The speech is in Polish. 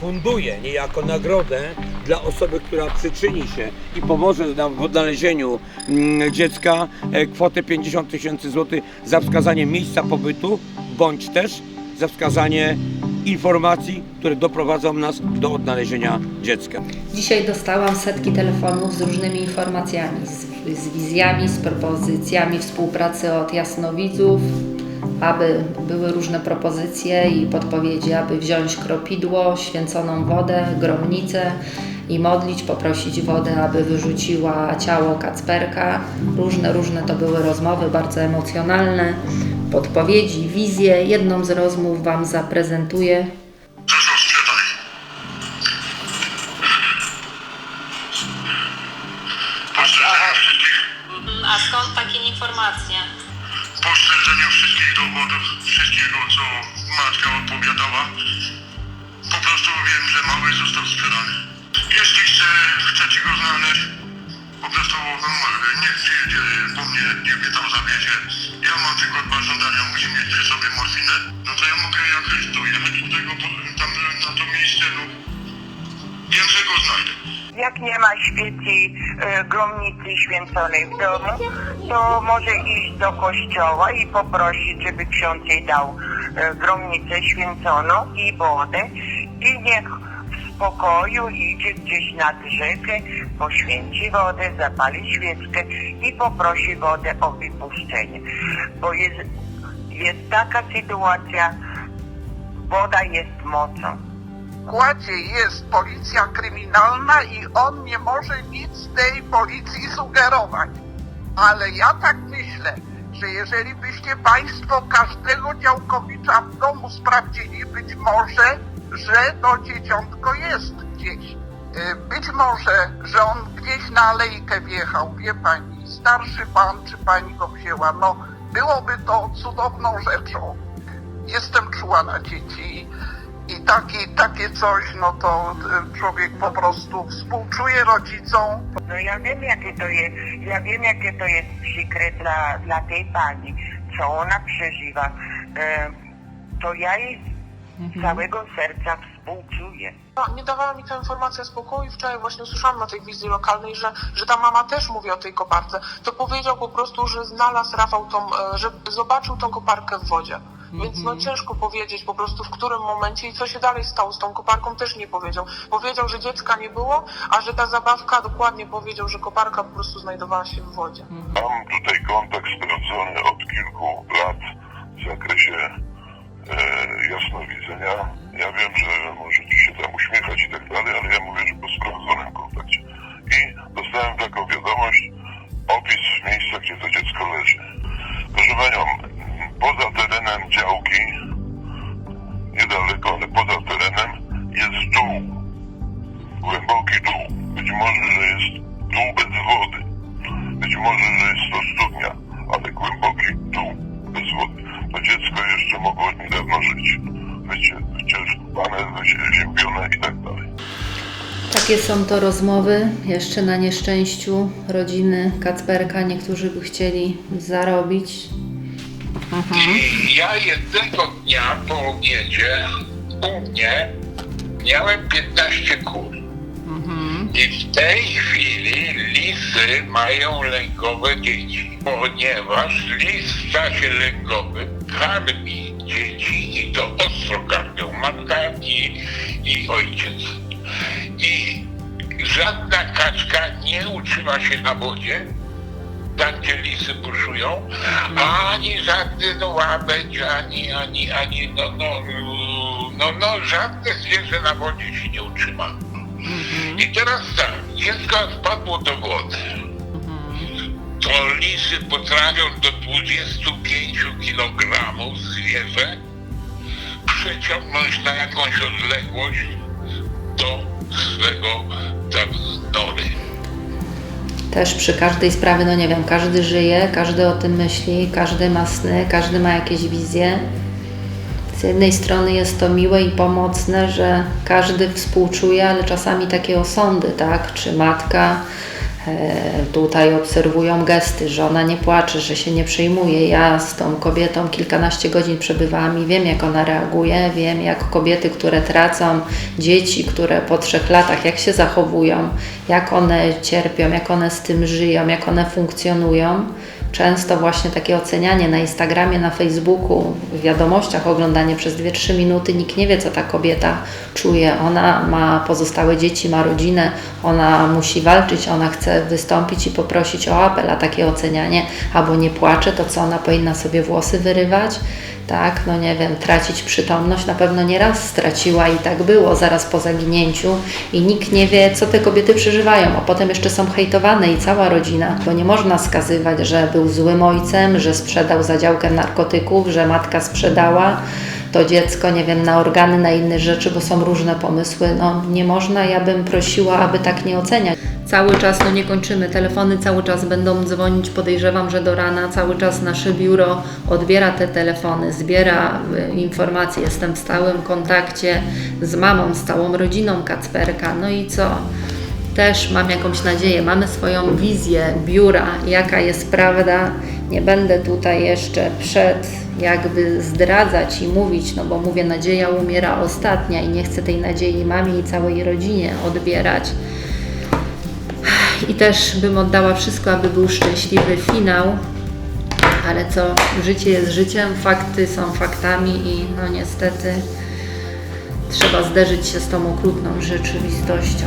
funduje niejako nagrodę dla osoby, która przyczyni się i pomoże nam w odnalezieniu mm, dziecka e, kwotę 50 tysięcy złotych za wskazanie miejsca pobytu bądź też za wskazanie informacji, które doprowadzą nas do odnalezienia dziecka. Dzisiaj dostałam setki telefonów z różnymi informacjami, z, z wizjami, z propozycjami współpracy od jasnowidzów, aby były różne propozycje i podpowiedzi, aby wziąć kropidło, święconą wodę, gromnicę i modlić, poprosić wodę, aby wyrzuciła ciało Kacperka. Różne, różne to były rozmowy, bardzo emocjonalne, podpowiedzi, wizje. Jedną z rozmów Wam zaprezentuję. Jak nie ma świeci e, gromnicy święconej w domu, to może iść do kościoła i poprosić, żeby ksiądz jej dał e, gromnicę święconą i wodę i niech w spokoju idzie gdzieś nad rzekę, poświęci wodę, zapali świeczkę i poprosi wodę o wypuszczenie. Bo jest, jest taka sytuacja, woda jest mocą. Składzie jest policja kryminalna i on nie może nic tej policji sugerować. Ale ja tak myślę, że jeżeli byście Państwo każdego działkowicza w domu sprawdzili, być może, że to dzieciątko jest gdzieś. Y, Być może, że on gdzieś na alejkę wjechał, wie Pani, starszy Pan, czy Pani go wzięła. No, byłoby to cudowną rzeczą. Jestem czuła na dzieci i taki, takie coś, no to y, człowiek po prostu współczuje rodzicom, No ja wiem jakie to jest, ja wiem jakie to jest przykre dla, dla tej pani, co ona przeżywa. E, to ja jej z całego serca współczuję. No, Nie dawała mi ta informacja spokoju. Wczoraj właśnie usłyszałam na tej wizji lokalnej, że, że ta mama też mówi o tej koparce. To powiedział po prostu, że znalazł Rafał tą, e, że zobaczył tą koparkę w wodzie. Więc no ciężko powiedzieć po prostu w którym momencie i co się dalej stało z tą koparką też nie powiedział. Powiedział, że dziecka nie było, a że ta zabawka dokładnie powiedział, że koparka po prostu znajdowała się w wodzie. Mam tutaj kontakt sprawdzony od kilku lat w zakresie e, jasnowidzenia. Ja wiem, że możecie się tam uśmiechać i tak dalej, ale ja mówię, Głęboki dół. Być może, że jest dół bez wody. Być może, że jest to studnia, ale głęboki dół bez wody. To dziecko jeszcze mogło niedawno żyć. Wiecie, wycieczkane, wyziębione i tak dalej. Takie są to rozmowy, jeszcze na nieszczęściu rodziny Kacperka. Niektórzy by chcieli zarobić. Ja jednego dnia po obiedzie u mnie miałem 15 kur. I w tej chwili lisy mają lękowe dzieci, ponieważ lis w czasie lękowym karmi dzieci i to ostro karmią matka i, i ojciec. I żadna kaczka nie utrzyma się na wodzie, tam gdzie lisy buszują, ani żadny łabędź, ani, ani, ani, no, no, no, no, żadne zwierzę na wodzie się nie utrzyma. I teraz tak, dziecko wpadło do wody. To lisy potrafią do 25 kg zwierzę przeciągnąć na jakąś odległość do swego tam nory. Też przy każdej sprawie, no nie wiem, każdy żyje, każdy o tym myśli, każdy ma sny, każdy ma jakieś wizje. Z jednej strony jest to miłe i pomocne, że każdy współczuje, ale czasami takie osądy, tak? Czy matka E, Tutaj obserwują gesty, że ona nie płacze, że się nie przejmuje. Ja z tą kobietą kilkanaście godzin przebywałam i wiem, jak ona reaguje. Wiem, jak kobiety, które tracą dzieci, które po trzech latach, jak się zachowują, jak one cierpią, jak one z tym żyją, jak one funkcjonują. Często właśnie takie ocenianie na Instagramie, na Facebooku, w wiadomościach, oglądanie przez 2-3 minuty, nikt nie wie, co ta kobieta czuje. Ona ma pozostałe dzieci, ma rodzinę, ona musi walczyć, ona chce wystąpić i poprosić o apel, a takie ocenianie albo nie płacze, to co ona powinna sobie włosy wyrywać, tak, no nie wiem, tracić przytomność, na pewno nie raz straciła i tak było zaraz po zaginięciu i nikt nie wie, co te kobiety przeżywają, a potem jeszcze są hejtowane i cała rodzina, bo nie można skazywać, że był złym ojcem, że sprzedał za działkę narkotyków, że matka sprzedała to dziecko, nie wiem, na organy, na inne rzeczy, bo są różne pomysły. No nie można, ja bym prosiła, aby tak nie oceniać. Cały czas, no nie kończymy, telefony cały czas będą dzwonić, podejrzewam, że do rana, cały czas nasze biuro odbiera te telefony, zbiera y, informacje, jestem w stałym kontakcie z mamą, z całą rodziną Kacperka, no i co? Też mam jakąś nadzieję, mamy swoją wizję biura, jaka jest prawda. Nie będę tutaj jeszcze przed jakby zdradzać i mówić, no bo mówię, nadzieja umiera ostatnia i nie chcę tej nadziei mamie i całej rodzinie odbierać. I też bym oddała wszystko, aby był szczęśliwy finał, ale co, życie jest życiem, fakty są faktami i no niestety trzeba zderzyć się z tą okrutną rzeczywistością.